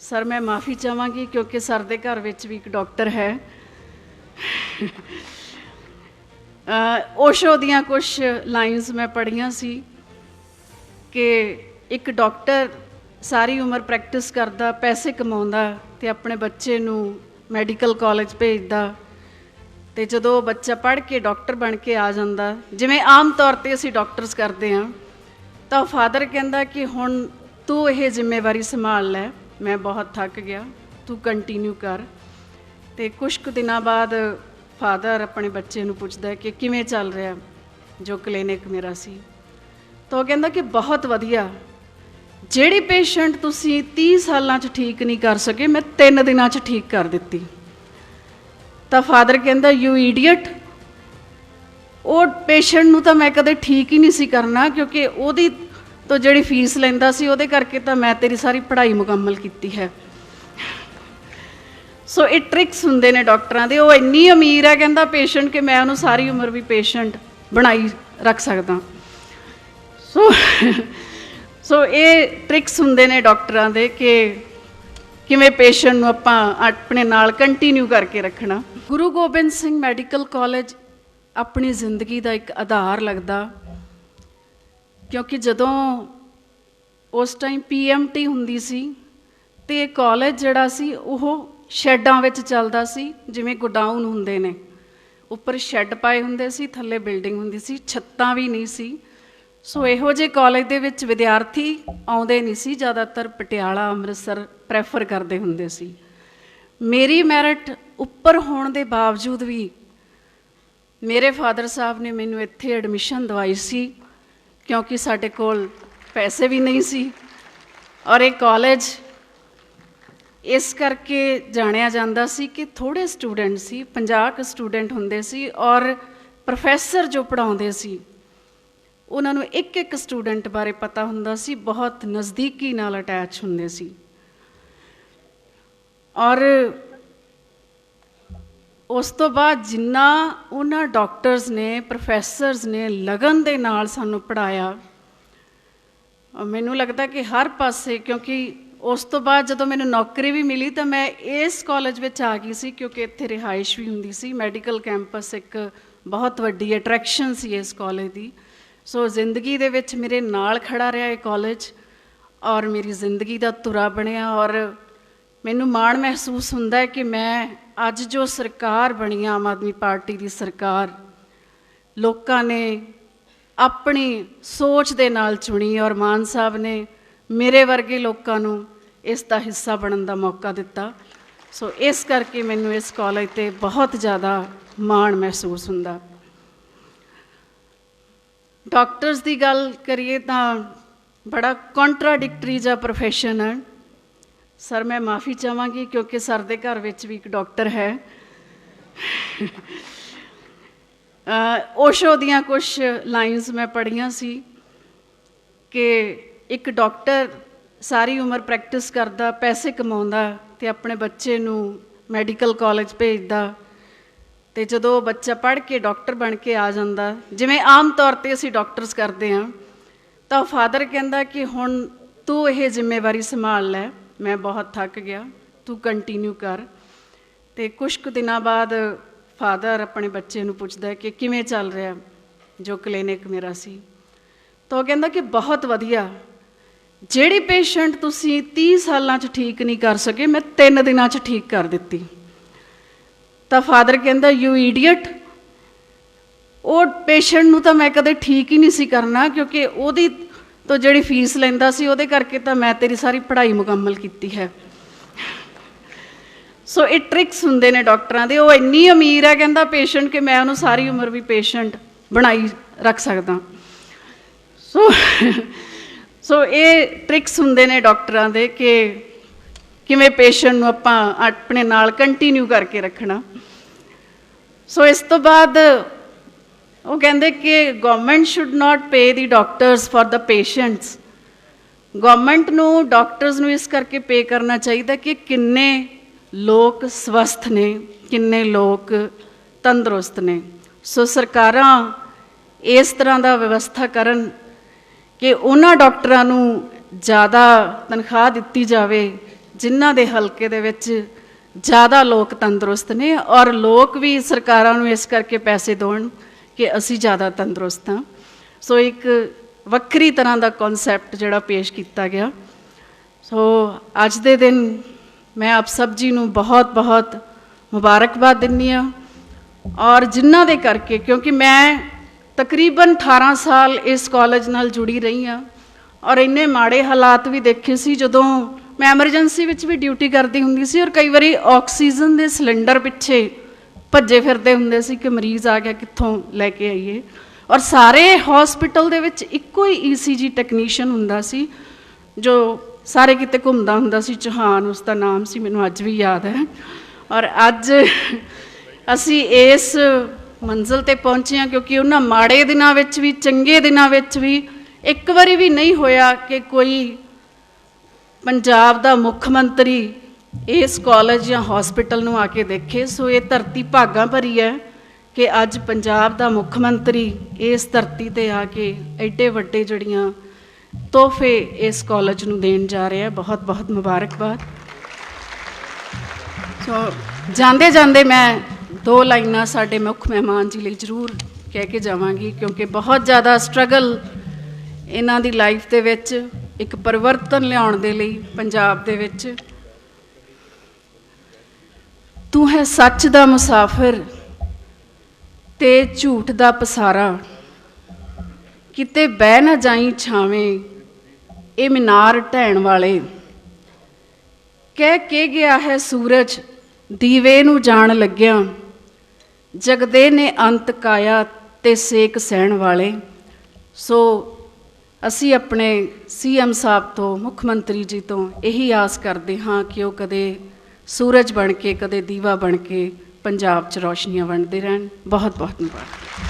Sir, ਮੈਂ ਮਾਫੀ ਚਾਹਾਂਗੀ ਕਿਉਂਕਿ ਸਰ ਦੇ ਘਰ ਵਿੱਚ ਵੀ ਇੱਕ ਡਾਕਟਰ ਹੈ। ਓਸ਼ੋ ਦੀਆਂ ਕੁਝ ਲਾਈਨਸ ਮੈਂ ਪੜ੍ਹੀਆਂ ਸੀ ਕਿ ਇੱਕ ਡਾਕਟਰ ਸਾਰੀ ਉਮਰ ਪ੍ਰੈਕਟਿਸ ਕਰਦਾ, ਪੈਸੇ ਕਮਾਉਂਦਾ ਤੇ ਆਪਣੇ ਬੱਚੇ ਨੂੰ ਮੈਡੀਕਲ ਕਾਲਜ ਭੇਜਦਾ ਤੇ ਜਦੋਂ ਬੱਚਾ ਪੜ੍ਹ ਕੇ ਡਾਕਟਰ ਬਣ ਕੇ ਆ ਜਾਂਦਾ, ਜਿਵੇਂ ਆਮ ਤੌਰ ਤੇ ਅਸੀਂ ਡਾਕਟਰਸ ਕਰਦੇ ਹਾਂ, ਤਾਂ ਫਾਦਰ ਕਹਿੰਦਾ ਕਿ ਹੁਣ ਤੂੰ ਇਹ ਜ਼ਿੰਮੇਵਾਰੀ ਸੰਭਾਲ ਲੈ। ਮੈਂ ਬਹੁਤ ਥੱਕ ਗਿਆ। ਤੂੰ ਕੰਟੀਨਿਊ ਕਰ। ਤੇ ਕੁਝ ਕੁ ਦਿਨਾਂ ਬਾਅਦ ਫਾਦਰ ਆਪਣੇ ਬੱਚੇ ਨੂੰ ਪੁੱਛਦਾ ਕਿ ਕਿਵੇਂ ਚੱਲ ਰਿਹਾ, ਜੋ ਕਲੀਨਿਕ ਮੇਰਾ ਸੀ। ਤਾਂ ਉਹ ਕਹਿੰਦਾ ਕਿ ਬਹੁਤ ਵਧੀਆ। ਜਿਹੜੀ ਪੇਸ਼ੈਂਟ ਤੁਸੀਂ 30 ਸਾਲਾਂ 'ਚ ਠੀਕ ਨਹੀਂ ਕਰ ਸਕੇ, ਮੈਂ 3 ਦਿਨਾਂ 'ਚ ਠੀਕ ਕਰ ਦਿੱਤੀ। ਤਾਂ ਫਾਦਰ ਕਹਿੰਦਾ ਯੂ ਇਡੀਅਟ ਉਹ ਪੇਸ਼ੈਂਟ ਨੂੰ ਤਾਂ ਮੈਂ ਕਦੇ ਠੀਕ ਹੀ ਨਹੀਂ ਸੀ ਕਰਨਾ, ਕਿਉਂਕਿ ਉਹਦੀ ਤੋਂ ਜਿਹੜੀ ਫੀਸ ਲੈਂਦਾ ਸੀ, ਉਹਦੇ ਕਰਕੇ ਤਾਂ ਮੈਂ ਤੇਰੀ ਸਾਰੀ ਪੜ੍ਹਾਈ ਮੁਕੰਮਲ ਕੀਤੀ ਹੈ। ਸੋ ਇਹ ਟ੍ਰਿਕਸ ਹੁੰਦੇ ਨੇ ਡਾਕਟਰਾਂ ਦੇ। ਉਹ ਇੰਨੀ ਅਮੀਰ ਹੈ, ਕਹਿੰਦਾ ਪੇਸ਼ੈਂਟ ਕਿ ਮੈਂ ਉਹਨੂੰ ਸਾਰੀ ਉਮਰ ਵੀ ਪੇਸ਼ੈਂਟ ਬਣਾਈ ਰੱਖ ਸਕਦਾ। ਸੋ ਸੋ ਇਹ ਟ੍ਰਿਕਸ ਹੁੰਦੇ ਨੇ ਡਾਕਟਰਾਂ ਦੇ ਕਿ ਕਿਵੇਂ ਪੇਸ਼ੈਂਟ ਨੂੰ ਆਪਾਂ ਆਪਣੇ ਨਾਲ ਕੰਟੀਨਿਊ ਕਰਕੇ ਰੱਖਣਾ। ਗੁਰੂ ਗੋਬਿੰਦ ਸਿੰਘ ਮੈਡੀਕਲ ਕਾਲਜ ਆਪਣੀ ਜ਼ਿੰਦਗੀ ਦਾ ਇੱਕ ਆਧਾਰ ਲੱਗਦਾ। ਕਿਉਂਕਿ ਜਦੋਂ ਉਸ ਟਾਈਮ ਪੀਐਮਟੀ ਹੁੰਦੀ ਸੀ ਤੇ ਇਹ ਕਾਲਜ ਜਿਹੜਾ ਸੀ, ਉਹ ਸ਼ੈੱਡਾਂ ਵਿੱਚ ਚੱਲਦਾ ਸੀ, ਜਿਵੇਂ ਗੋਡਾਊਨ ਹੁੰਦੇ ਨੇ। ਉੱਪਰ ਸ਼ੈੱਡ ਪਾਏ ਹੁੰਦੇ ਸੀ, ਥੱਲੇ ਬਿਲਡਿੰਗ ਹੁੰਦੀ ਸੀ, ਛੱਤਾਂ ਵੀ ਨਹੀਂ ਸੀ। ਸੋ ਇਹੋ ਜਿਹੇ ਕਾਲਜ ਦੇ ਵਿੱਚ ਵਿਦਿਆਰਥੀ ਆਉਂਦੇ ਨਹੀਂ ਸੀ, ਜ਼ਿਆਦਾਤਰ ਪਟਿਆਲਾ, ਅੰਮ੍ਰਿਤਸਰ ਪ੍ਰੈਫਰ ਕਰਦੇ ਹੁੰਦੇ ਸੀ। ਮੇਰੀ ਮੈਰਿਟ ਉੱਪਰ ਹੋਣ ਦੇ ਬਾਵਜੂਦ ਵੀ ਮੇਰੇ ਫਾਦਰ ਸਾਹਿਬ ਨੇ ਮੈਨੂੰ ਇੱਥੇ ਐਡਮਿਸ਼ਨ ਦਵਾਈ ਸੀ। ਕਿਉਂਕਿ ਸਾਡੇ ਕੋਲ ਪੈਸੇ ਵੀ ਨਹੀਂ ਸੀ ਔਰ ਇਹ ਕਾਲਜ ਇਸ ਕਰਕੇ ਜਾਣਿਆ ਜਾਂਦਾ ਸੀ ਕਿ ਥੋੜੇ ਸਟੂਡੈਂਟ ਸੀ 50 ਕੁ ਸਟੂਡੈਂਟ ਹੁੰਦੇ ਸੀ ਔਰ ਪ੍ਰੋਫੈਸਰ ਜੋ ਪੜਾਉਂਦੇ ਸੀ, ਉਹਨਾਂ ਨੂੰ ਇੱਕ ਇੱਕ ਸਟੂਡੈਂਟ ਬਾਰੇ ਪਤਾ ਹੁੰਦਾ ਸੀ, ਬਹੁਤ ਨਜ਼ਦੀਕੀ ਨਾਲ ਅਟੈਚ ਹੁੰਦੇ ਸੀ ਔਰ ਉਸ ਤੋਂ ਬਾਅਦ ਜਿੰਨਾ ਉਹਨਾਂ ਡਾਕਟਰਸ ਨੇ, ਪ੍ਰੋਫੈਸਰਸ ਨੇ ਲਗਨ ਦੇ ਨਾਲ ਸਾਨੂੰ ਪੜਾਇਆ ਮੈਨੂੰ ਲੱਗਦਾ ਕਿ ਹਰ ਪਾਸੇ, ਕਿਉਂਕਿ ਉਸ ਤੋਂ ਬਾਅਦ ਜਦੋਂ ਮੈਨੂੰ ਨੌਕਰੀ ਵੀ ਮਿਲੀ ਤਾਂ ਮੈਂ ਇਸ ਕਾਲਜ ਵਿੱਚ ਆ ਗਈ ਸੀ, ਕਿਉਂਕਿ ਇੱਥੇ ਰਿਹਾਇਸ਼ ਵੀ ਹੁੰਦੀ ਸੀ। ਮੈਡੀਕਲ ਕੈਂਪਸ ਇੱਕ ਬਹੁਤ ਵੱਡੀ ਅਟਰੈਕਸ਼ਨ ਸੀ ਇਸ ਕਾਲਜ ਦੀ। ਸੋ ਜ਼ਿੰਦਗੀ ਦੇ ਵਿੱਚ ਮੇਰੇ ਨਾਲ ਖੜਾ ਰਿਹਾ ਇਹ ਕਾਲਜ ਔਰ ਮੇਰੀ ਜ਼ਿੰਦਗੀ ਦਾ ਤੁਰਾ ਬਣਿਆ ਔਰ ਮੈਨੂੰ ਮਾਣ ਮਹਿਸੂਸ ਹੁੰਦਾ ਹੈ ਕਿ ਮੈਂ ਅੱਜ ਜੋ ਸਰਕਾਰ ਬਣੀ ਆਮ ਆਦਮੀ ਪਾਰਟੀ ਦੀ ਸਰਕਾਰ, ਲੋਕਾਂ ਨੇ ਆਪਣੀ ਸੋਚ ਦੇ ਨਾਲ ਚੁਣੀ ਔਰ ਮਾਨ ਸਾਹਿਬ ਨੇ ਮੇਰੇ ਵਰਗੇ ਲੋਕਾਂ ਨੂੰ ਇਸ ਦਾ ਹਿੱਸਾ ਬਣਨ ਦਾ ਮੌਕਾ ਦਿੱਤਾ। ਸੋ ਇਸ ਕਰਕੇ ਮੈਨੂੰ ਇਸ ਕਾਲਜ ਤੇ ਬਹੁਤ ਜ਼ਿਆਦਾ ਮਾਣ ਮਹਿਸੂਸ ਹੁੰਦਾ। ਡਾਕਟਰਸ ਦੀ ਗੱਲ ਕਰੀਏ ਤਾਂ ਬੜਾ ਕੰਟਰਾਡਿਕਟਰੀ ਜਿਹਾ profession ਹੈ। ਸਰ, ਮੈਂ ਮਾਫੀ ਚਾਹਾਂਗੀ ਕਿਉਂਕਿ ਸਰ ਦੇ ਘਰ ਵਿੱਚ ਵੀ ਇੱਕ ਡਾਕਟਰ ਹੈ। ਓਸ਼ੋ ਦੀਆਂ ਕੁਝ ਲਾਈਨਸ ਮੈਂ ਪੜ੍ਹੀਆਂ ਸੀ ਕਿ ਇੱਕ ਡਾਕਟਰ ਸਾਰੀ ਉਮਰ ਪ੍ਰੈਕਟਿਸ ਕਰਦਾ, ਪੈਸੇ ਕਮਾਉਂਦਾ ਤੇ ਆਪਣੇ ਬੱਚੇ ਨੂੰ ਮੈਡੀਕਲ ਕਾਲਜ ਭੇਜਦਾ ਤੇ ਜਦੋਂ ਉਹ ਬੱਚਾ ਪੜ੍ਹ ਕੇ ਡਾਕਟਰ ਬਣ ਕੇ ਆ ਜਾਂਦਾ, ਜਿਵੇਂ ਆਮ ਤੌਰ ਤੇ ਅਸੀਂ ਡਾਕਟਰਸ ਕਰਦੇ ਹਾਂ, ਤਾਂ ਫਾਦਰ ਕਹਿੰਦਾ ਕਿ ਹੁਣ ਤੂੰ ਇਹ ਜ਼ਿੰਮੇਵਾਰੀ ਸੰਭਾਲ ਲੈ। ਮੈਂ ਬਹੁਤ ਥੱਕ ਗਿਆ। ਤੂੰ ਕੰਟੀਨਿਊ ਕਰ। ਤੇ ਕੁਝ ਕੁ ਦਿਨਾਂ ਬਾਅਦ ਫਾਦਰ ਆਪਣੇ ਬੱਚੇ ਨੂੰ ਪੁੱਛਦਾ ਕਿ ਕਿਵੇਂ ਚੱਲ ਰਿਹਾ, ਜੋ ਕਲੀਨਿਕ ਮੇਰਾ ਸੀ। ਤਾਂ ਉਹ ਕਹਿੰਦਾ ਕਿ ਬਹੁਤ ਵਧੀਆ। ਜਿਹੜੀ ਪੇਸ਼ੈਂਟ ਤੁਸੀਂ 30 ਸਾਲਾਂ 'ਚ ਠੀਕ ਨਹੀਂ ਕਰ ਸਕੇ, ਮੈਂ 3 ਦਿਨਾਂ 'ਚ ਠੀਕ ਕਰ ਦਿੱਤੀ। ਤਾਂ ਫਾਦਰ ਕਹਿੰਦਾ ਯੂ ਇਡੀਅਟ ਉਹ ਪੇਸ਼ੈਂਟ ਨੂੰ ਤਾਂ ਮੈਂ ਕਦੇ ਠੀਕ ਹੀ ਨਹੀਂ ਸੀ ਕਰਨਾ, ਕਿਉਂਕਿ ਉਹਦੀ ਤੋਂ ਜਿਹੜੀ ਫੀਸ ਲੈਂਦਾ ਸੀ, ਉਹਦੇ ਕਰਕੇ ਤਾਂ ਮੈਂ ਤੇਰੀ ਸਾਰੀ ਪੜ੍ਹਾਈ ਮੁਕੰਮਲ ਕੀਤੀ ਹੈ। ਸੋ ਇਹ ਟ੍ਰਿਕਸ ਹੁੰਦੇ ਨੇ ਡਾਕਟਰਾਂ ਦੇ। ਉਹ ਇੰਨੀ ਅਮੀਰ ਹੈ, ਕਹਿੰਦਾ ਪੇਸ਼ੈਂਟ ਕਿ ਮੈਂ ਉਹਨੂੰ ਸਾਰੀ ਉਮਰ ਵੀ ਪੇਸ਼ੈਂਟ ਬਣਾਈ ਰੱਖ ਸਕਦਾ। ਸੋ ਸੋ ਇਹ ਟ੍ਰਿਕਸ ਹੁੰਦੇ ਨੇ ਡਾਕਟਰਾਂ ਦੇ ਕਿ ਕਿਵੇਂ ਪੇਸ਼ੈਂਟ ਨੂੰ ਆਪਾਂ ਆਪਣੇ ਨਾਲ ਕੰਟੀਨਿਊ ਕਰਕੇ ਰੱਖਣਾ। ਸੋ ਇਸ ਤੋਂ ਬਾਅਦ ਉਹ ਕਹਿੰਦੇ ਕਿ government should not pay the doctors for the patients government ਨੂੰ ਡਾਕਟਰਸ ਨੂੰ ਇਸ ਕਰਕੇ ਪੇ ਕਰਨਾ ਚਾਹੀਦਾ ਕਿ ਕਿੰਨੇ ਲੋਕ ਸਵਸਥ ਨੇ, ਕਿੰਨੇ ਲੋਕ ਤੰਦਰੁਸਤ ਨੇ। ਸੋ ਸਰਕਾਰਾਂ ਇਸ ਤਰ੍ਹਾਂ ਦਾ ਵਿਵਸਥਾ ਕਰਨ ਕਿ ਉਹਨਾਂ ਡਾਕਟਰਾਂ ਨੂੰ ਜ਼ਿਆਦਾ ਤਨਖਾਹ ਦਿੱਤੀ ਜਾਵੇ, ਜਿਨ੍ਹਾਂ ਦੇ ਹਲਕੇ ਦੇ ਵਿੱਚ ਜ਼ਿਆਦਾ ਲੋਕ ਤੰਦਰੁਸਤ ਨੇ ਔਰ ਲੋਕ ਵੀ ਸਰਕਾਰਾਂ ਨੂੰ ਇਸ ਕਰਕੇ ਪੈਸੇ ਦੇਣ। ਕਿ ਅਸੀਂ ਜ਼ਿਆਦਾ ਤੰਦਰੁਸਤ ਹਾਂ। ਸੋ ਇੱਕ ਵੱਖਰੀ ਤਰ੍ਹਾਂ ਦਾ ਕਨਸੈਪਟ ਜਿਹੜਾ ਪੇਸ਼ ਕੀਤਾ ਗਿਆ। ਸੋ ਅੱਜ ਦੇ ਦਿਨ ਮੈਂ ਆਪ ਸਭ ਜੀ ਨੂੰ ਬਹੁਤ ਬਹੁਤ ਮੁਬਾਰਕਬਾਦ ਦਿੰਦੀ ਹਾਂ। ਔਰ ਜਿਨ੍ਹਾਂ ਦੇ ਕਰਕੇ, ਕਿਉਂਕਿ ਮੈਂ ਤਕਰੀਬਨ 18 ਸਾਲ ਇਸ ਕਾਲਜ ਨਾਲ ਜੁੜੀ ਰਹੀ ਹਾਂ। ਔਰ ਇੰਨੇ ਮਾੜੇ ਹਾਲਾਤ ਵੀ ਦੇਖੇ ਸੀ ਜਦੋਂ ਮੈਂ ਐਮਰਜੈਂਸੀ ਵਿੱਚ ਵੀ ਡਿਊਟੀ ਕਰਦੀ ਹੁੰਦੀ ਸੀ। ਔਰ ਕਈ ਵਾਰੀ ਆਕਸੀਜਨ ਦੇ ਸਿਲੰਡਰ ਪਿੱਛੇ ਭੱਜੇ ਫਿਰਦੇ ਹੁੰਦੇ ਸੀ ਕਿ ਮਰੀਜ਼ ਆ ਗਿਆ, ਕਿੱਥੋਂ ਲੈ ਕੇ ਆਈਏ। ਔਰ ਸਾਰੇ ਹਸਪੀਟਲ ਦੇ ਵਿੱਚ ਇੱਕੋ ਹੀ ਈਸੀਜੀ ਟੈਕਨੀਸ਼ੀਅਨ ਹੁੰਦਾ ਸੀ, ਜੋ ਸਾਰੇ ਕਿਤੇ ਘੁੰਮਦਾ ਹੁੰਦਾ ਸੀ ਚੌਹਾਨ ਉਸ ਦਾ ਨਾਮ ਸੀ, ਮੈਨੂੰ ਅੱਜ ਵੀ ਯਾਦ ਹੈ। ਔਰ ਅੱਜ ਅਸੀਂ ਇਸ ਮੰਜ਼ਲ ਤੇ ਪਹੁੰਚੇ ਹਾਂ, ਕਿਉਂਕਿ ਉਹਨਾਂ ਮਾੜੇ ਦਿਨਾਂ ਵਿੱਚ ਵੀ, ਚੰਗੇ ਦਿਨਾਂ ਵਿੱਚ ਵੀ ਇੱਕ ਵਾਰੀ ਵੀ ਨਹੀਂ ਹੋਇਆ ਕਿ ਕੋਈ ਪੰਜਾਬ ਦਾ ਮੁੱਖ ਮੰਤਰੀ ਇਸ ਕਾਲਜ ਜਾਂ ਹਸਪੀਟਲ ਨੂੰ ਆ ਕੇ ਦੇਖੇ, ਸੋ ਇਹ ਧਰਤੀ ਭਾਗਾਂ ਭਰੀ ਹੈ ਕਿ ਅੱਜ ਪੰਜਾਬ ਦਾ ਮੁੱਖ ਮੰਤਰੀ ਇਸ ਧਰਤੀ ਤੇ ਆ ਕੇ ਐਡੇ ਵੱਡੇ ਜੜੀਆਂ ਤੋਹਫੇ ਇਸ ਕਾਲਜ ਨੂੰ ਦੇਣ ਜਾ ਰਿਹਾ ਹੈ। ਬਹੁਤ ਬਹੁਤ ਮੁਬਾਰਕਬਾਦ। ਸੋ ਜਾਂਦੇ ਜਾਂਦੇ ਮੈਂ ਦੋ ਲਾਈਨਾਂ ਸਾਡੇ ਮੁੱਖ ਮਹਿਮਾਨ ਜੀ ਲਈ ਜ਼ਰੂਰ ਕਹਿ ਕੇ ਜਾਵਾਂਗੀ, ਕਿਉਂਕਿ ਬਹੁਤ ਜ਼ਿਆਦਾ ਸਟਰਗਲ ਇਹਨਾਂ ਦੀ ਲਾਈਫ ਦੇ ਵਿੱਚ, ਇੱਕ ਪਰਿਵਰਤਨ ਲਿਆਉਣ ਦੇ ਲਈ ਪੰਜਾਬ ਦੇ ਵਿੱਚ। ਤੂੰ ਹੈ ਸੱਚ ਦਾ ਮੁਸਾਫਿਰ ਤੇ ਝੂਠ ਦਾ ਪਸਾਰਾ। ਕਿਤੇ ਬਹਿ ਨਾ ਜਾਈ ਛਾਵੇਂ, ਇਹ ਮੀਨਾਰ ਢਹਿਣ ਵਾਲੇ। ਕਹਿ ਕੇ ਗਿਆ ਹੈ ਸੂਰਜ, ਦੀਵੇ ਨੂੰ ਜਾਣ ਲੱਗਿਆ। ਜਗਦੇ ਨੇ ਅੰਤ ਕਾਇਆ ਤੇ ਸੇਕ ਸਹਿਣ ਵਾਲੇ। ਸੋ ਅਸੀਂ ਆਪਣੇ ਸੀਐਮ ਸਾਹਿਬ ਤੋਂ, ਮੁੱਖ ਮੰਤਰੀ ਜੀ ਤੋਂ ਇਹੀ ਆਸ ਕਰਦੇ ਹਾਂ ਕਿ ਉਹ ਕਦੇ ਸੂਰਜ ਬਣ ਕੇ, ਕਦੇ ਦੀਵਾ ਬਣ ਕੇ, ਪੰਜਾਬ 'ਚ ਰੌਸ਼ਨੀਆਂ ਵੰਡਦੇ ਰਹਿਣ। ਬਹੁਤ ਬਹੁਤ ਮੁਬਾਰਕ।